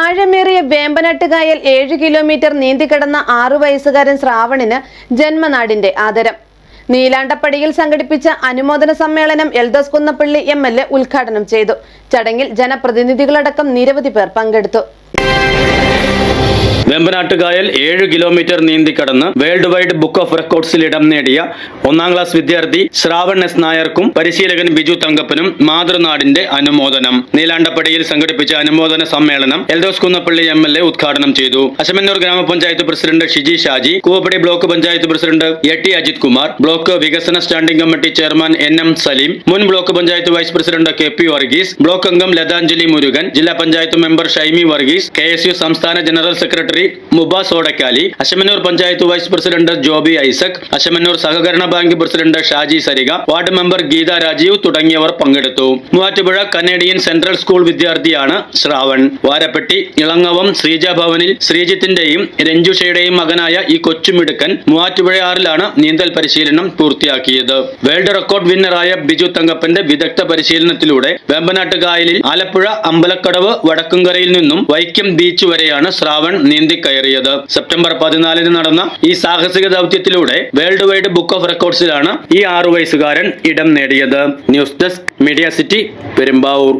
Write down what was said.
ആഴമേറിയ വേമ്പനാട്ടുകായൽ ഏഴ് കിലോമീറ്റർ നീന്തിക്കിടന്ന ആറു വയസ്സുകാരൻ ശ്രാവണിന് ജന്മനാടിന്റെ ആദരം. നീലാണ്ടപ്പടിയിൽ സംഘടിപ്പിച്ച അനുമോദന സമ്മേളനം Eldhose Kunnappilly M L A ഉദ്ഘാടനം ചെയ്തു. ചടങ്ങിൽ ജനപ്രതിനിധികളടക്കം നിരവധി പേർ പങ്കെടുത്തു. വെമ്പനാട്ടുകായൽ ഏഴ് കിലോമീറ്റർ നീന്തി കടന്ന് വേൾഡ് വൈഡ് ബുക്ക് ഓഫ് റെക്കോർഡ്സിൽ ഇടം നേടിയ ഒന്നാം ക്ലാസ് വിദ്യാർത്ഥി ശ്രാവൺ എസ് നായർക്കും പരിശീലകൻ ബിജു തങ്കപ്പനും മാതൃനാടിന്റെ അനുമോദനം. നീലാണ്ടപ്പടിയിൽ സംഘടിപ്പിച്ച അനുമോദന സമ്മേളനം Eldhose Kunnappilly M L A ഉദ്ഘാടനം ചെയ്തു. അശമന്നൂർ ഗ്രാമപഞ്ചായത്ത് president Shiji Shaji Koovappady block panchayat president A T Ajith Kumar block വികസന standing committee chairman N M Saleem മുൻ block panchayat vice president K P Varghese block അംഗം ലതാഞ്ജലി മുരുകൻ ജില്ലാ panchayat member Shaimi Varghese K സംസ്ഥാന general secretary Mubas Odakkali Asamannoor panchayat vice president Joby Isaac Asamannoor സഹകരണ bank president Shaji Sarika ward member Geetha Rajeev തുടങ്ങിയവർ പങ്കെടുത്തു. Muvattupuzha Canadian central school വിദ്യാർത്ഥിയാണ് ശ്രാവൺ. വാരപ്പെട്ടി ഇളങ്ങവം ശ്രീജ ഭവനിൽ ശ്രീജിത്തിന്റെയും രഞ്ജുഷയുടെയും മകനായ ഈ കൊച്ചുമിടുക്കൻ മൂവാറ്റുപുഴയാറിലാണ് നീന്തൽ പരിശീലനം പൂർത്തിയാക്കിയത്. വേൾഡ് റെക്കോർഡ് വിന്നറായ ബിജു തങ്കപ്പന്റെ വിദഗ്ധ പരിശീലനത്തിലൂടെ വേമ്പനാട്ട് കായലിൽ ആലപ്പുഴ അമ്പലക്കടവ് വടക്കുംകരയിൽ നിന്നും വൈക്കം ബീച്ച് വരെയാണ് ശ്രാവൺ നീന്തിക്കയറിയത് സെപ്റ്റംബർ പതിനാലിന് നടന്ന ഈ സാഹസിക ദൗത്യത്തിലൂടെ വേൾഡ് വൈഡ് ബുക്ക് ഓഫ് റെക്കോർഡ്സിലാണ് ഈ ആറു വയസ്സുകാരൻ ഇടം നേടിയത്. News desk media city Perumbavoor.